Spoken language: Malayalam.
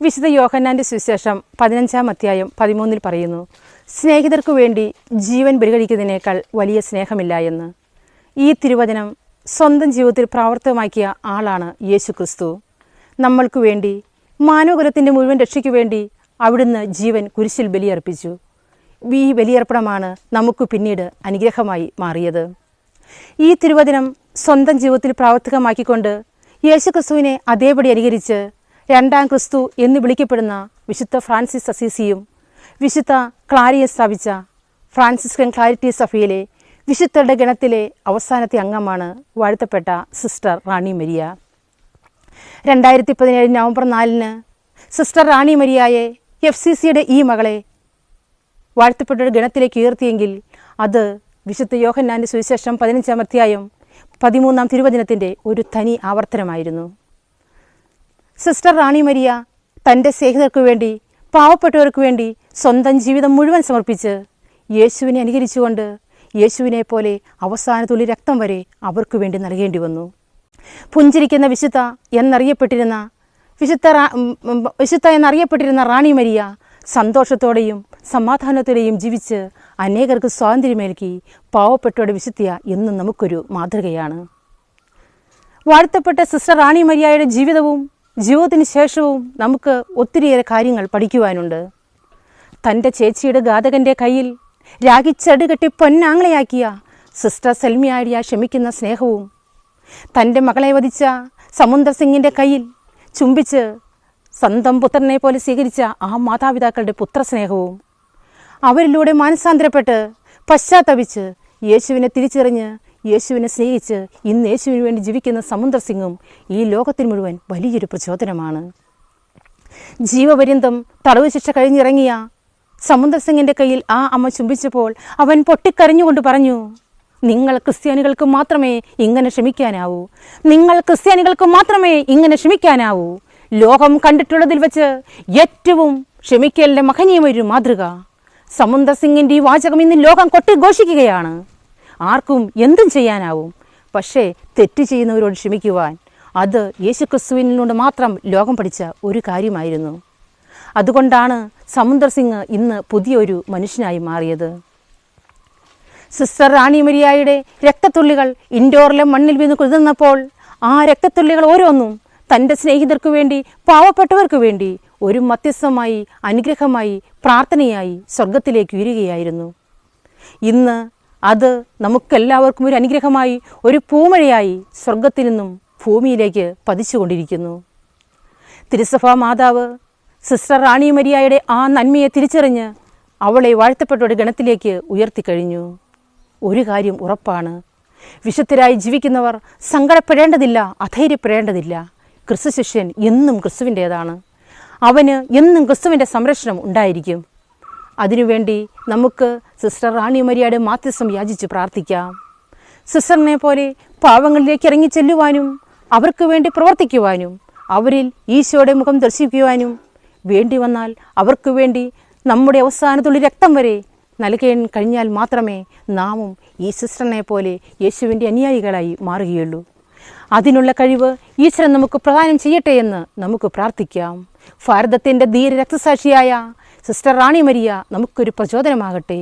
വിശുദ്ധ യോഹന്നാന്റെ സുവിശേഷം പതിനഞ്ചാം അധ്യായം പതിമൂന്നിൽ പറയുന്നു സ്നേഹിതർക്കു വേണ്ടി ജീവൻ ബലികഴിക്കുന്നതിനേക്കാൾ വലിയ സ്നേഹമില്ല എന്ന്. ഈ തിരുവചനം സ്വന്തം ജീവിതത്തിൽ പ്രാവർത്തികമാക്കിയ ആളാണ് യേശു ക്രിസ്തു നമ്മൾക്ക് വേണ്ടി മാനവകുലത്തിന്റെ മുഴുവൻ രക്ഷയ്ക്കു വേണ്ടി അവിടുന്ന് ജീവൻ കുരിശിൽ ബലിയർപ്പിച്ചു. ഈ ബലിയർപ്പണമാണ് നമുക്ക് പിന്നീട് അനുഗ്രഹമായി മാറിയത്. ഈ തിരുവചനം സ്വന്തം ജീവിതത്തിൽ പ്രാവർത്തികമാക്കിക്കൊണ്ട് യേശു ക്രിസ്തുവിനെ അതേപടി അനുകരിച്ച് രണ്ടാം ക്രിസ്തു എന്ന് വിളിക്കപ്പെടുന്ന വിശുദ്ധ ഫ്രാൻസിസ് അസീസിയും വിശുദ്ധ ക്ലാരിയെ സ്ഥാപിച്ച ഫ്രാൻസിസ്കൻ ക്ലാരിറ്റി സഭയിലെ വിശുദ്ധരുടെ ഗണത്തിലെ അവസാനത്തെ അംഗമാണ് വാഴ്ത്തപ്പെട്ട സിസ്റ്റർ റാണി മരിയ. രണ്ടായിരത്തി പതിനേഴ് നവംബർ നാലിന് സിസ്റ്റർ റാണി മരിയായെ എഫ് സി സിയുടെ ഈ മകളെ വാഴ്ത്തപ്പെട്ടൊരു ഗണത്തിലേക്ക് ഉയർത്തിയെങ്കിൽ അത് വിശുദ്ധ യോഹന്നാന്റെ സുവിശേഷം പതിനഞ്ചാം അധ്യായം പതിമൂന്നാം തിരുവചനത്തിന്റെ ഒരു തനി ആവർത്തനമായിരുന്നു. സിസ്റ്റർ റാണി മരിയ തന്റെ സ്നേഹിതർക്ക് വേണ്ടി പാവപ്പെട്ടവർക്ക് വേണ്ടി സ്വന്തം ജീവിതം മുഴുവൻ സമർപ്പിച്ച് യേശുവിനെ അനുകരിച്ചുകൊണ്ട് യേശുവിനെ പോലെ അവസാന തുള്ളി രക്തം വരെ അവർക്ക് വേണ്ടി നൽകേണ്ടി വന്നു. പുഞ്ചിരിക്കുന്ന വിശുദ്ധ എന്നറിയപ്പെട്ടിരുന്ന വിശുദ്ധ വിശുദ്ധ എന്നറിയപ്പെട്ടിരുന്ന റാണി മരിയ സന്തോഷത്തോടെയും സമാധാനത്തോടെയും ജീവിച്ച് അനേകർക്ക് സ്വാതന്ത്ര്യമേൽക്കി പാവപ്പെട്ടവരുടെ വിശുദ്ധിയ എന്നും നമുക്കൊരു മാതൃകയാണ്. വാഴ്ത്തപ്പെട്ട സിസ്റ്റർ റാണി മരിയായുടെ ജീവിതവും ജീവിതത്തിന് ശേഷവും നമുക്ക് ഒത്തിരിയേറെ കാര്യങ്ങൾ പഠിക്കുവാനുണ്ട്. തന്റെ ചേച്ചിയുടെ ഘാതകന്റെ കയ്യിൽ രാഗിച്ചടുകെട്ടി പൊന്നാങ്ങളയാക്കിയ സിസ്റ്റർ സെൽമിയാടിയ ക്ഷമിക്കുന്ന സ്നേഹവും തന്റെ മകളെ വധിച്ച സമുദ്ര സിംഗിന്റെ കയ്യിൽ ചുംബിച്ച് സ്വന്തം പുത്രനെ പോലെ സ്വീകരിച്ച ആ മാതാപിതാക്കളുടെ പുത്രസ്നേഹവും അവരിലൂടെ മാനസാന്തരപ്പെട്ട് പശ്ചാത്തപിച്ച് യേശുവിനെ തിരിച്ചറിഞ്ഞ് യേശുവിനെ സ്നേഹിച്ച് ഇന്ന് യേശുവിന് വേണ്ടി ജീവിക്കുന്ന സമുദ്ര സിംഗും ഈ ലോകത്തിന് മുഴുവൻ വലിയൊരു പ്രചോദനമാണ്. ജീവപര്യന്തം തടവ് ശിക്ഷ കഴിഞ്ഞിറങ്ങിയ സമുദ്ര സിംഗിന്റെ കയ്യിൽ ആ അമ്മ ചുംബിച്ചപ്പോൾ അവൻ പൊട്ടിക്കരഞ്ഞുകൊണ്ട് പറഞ്ഞു നിങ്ങൾ ക്രിസ്ത്യാനികൾക്ക് മാത്രമേ ഇങ്ങനെ ക്ഷമിക്കാനാവൂ. നിങ്ങൾ ക്രിസ്ത്യാനികൾക്ക് മാത്രമേ ഇങ്ങനെ ക്ഷമിക്കാനാവൂ. ലോകം കണ്ടിട്ടുള്ളതിൽ വെച്ച് ഏറ്റവും ക്ഷമിക്കലിന്റെ മഹനീയമൊരു മാതൃക. സമുദ്ര സിംഗിന്റെ ഈ വാചകം ഇന്ന് ലോകം കൊട്ടിഘോഷിക്കുകയാണ് ആർക്കും എന്തും ചെയ്യാനാവും. പക്ഷേ തെറ്റ് ചെയ്യുന്നവരോട് ക്ഷമിക്കുവാൻ അത് യേശുക്രിസ്തുവിനോട് മാത്രം ലോകം പഠിച്ച ഒരു കാര്യമായിരുന്നു. അതുകൊണ്ടാണ് സമുദ്ര സിംഗ് ഇന്ന് പുതിയൊരു മനുഷ്യനായി മാറിയത്. സിസ്റ്റർ റാണി മരിയായുടെ രക്തത്തുള്ളികൾ ഇൻഡോറിലെ മണ്ണിൽ വീണ് കുതിർന്നപ്പോൾ ആ രക്തത്തുള്ളികൾ ഓരോന്നും തന്റെ സ്നേഹിതർക്കു വേണ്ടി പാവപ്പെട്ടവർക്ക് വേണ്ടി ഒരു മധ്യസ്ഥമായി അനുഗ്രഹമായി പ്രാർത്ഥനയായി സ്വർഗത്തിലേക്ക് ഉയരുകയായിരുന്നു. ഇന്ന് അത് നമുക്കെല്ലാവർക്കും ഒരു അനുഗ്രഹമായി ഒരു പൂമഴയായി സ്വർഗത്തിൽ നിന്നും ഭൂമിയിലേക്ക് പതിച്ചുകൊണ്ടിരിക്കുന്നു. തിരുസഭാ മാതാവ് സിസ്റ്റർ റാണി മരിയായുടെ ആ നന്മയെ തിരിച്ചറിഞ്ഞ് അവളെ വാഴ്ത്തപ്പെട്ട ഒരു ഗണത്തിലേക്ക് ഉയർത്തിക്കഴിഞ്ഞു ഒരു കാര്യം ഉറപ്പാണ്. വിശുദ്ധരായി ജീവിക്കുന്നവർ സങ്കടപ്പെടേണ്ടതില്ല അധൈര്യപ്പെടേണ്ടതില്ല. ക്രിസ്തു ശിഷ്യൻ എന്നും ക്രിസ്തുവിന്റേതാണ്. അവന് എന്നും ക്രിസ്തുവിന്റെ സംരക്ഷണം ഉണ്ടായിരിക്കും. അതിനുവേണ്ടി നമുക്ക് സിസ്റ്റർ റാണി മരിയയുടെ മാധ്യസ്ഥം യാചിച്ച് പ്രാർത്ഥിക്കാം. സിസ്റ്ററിനെ പോലെ പാവങ്ങളിലേക്ക് ഇറങ്ങി ചെല്ലുവാനും അവർക്ക് വേണ്ടി പ്രവർത്തിക്കുവാനും അവരിൽ ഈശോയുടെ മുഖം ദർശിക്കുവാനും വേണ്ടി വന്നാൽ അവർക്ക് വേണ്ടി നമ്മുടെ അവസാനത്തുള്ളി രക്തം വരെ നൽകാൻ കഴിഞ്ഞാൽ മാത്രമേ നാമും ഈ സിസ്റ്ററിനെ പോലെ യേശുവിന്റെ അനുയായികളായി മാറുകയുള്ളൂ. അതിനുള്ള കഴിവ് ഈശ്വരൻ നമുക്ക് പ്രദാനം ചെയ്യട്ടെ എന്ന് നമുക്ക് പ്രാർത്ഥിക്കാം. ഭാരതത്തിന്റെ ധീര രക്തസാക്ഷിയായ സിസ്റ്റർ റാണി മരിയ നമുക്കൊരു പ്രചോദനമാകട്ടെ.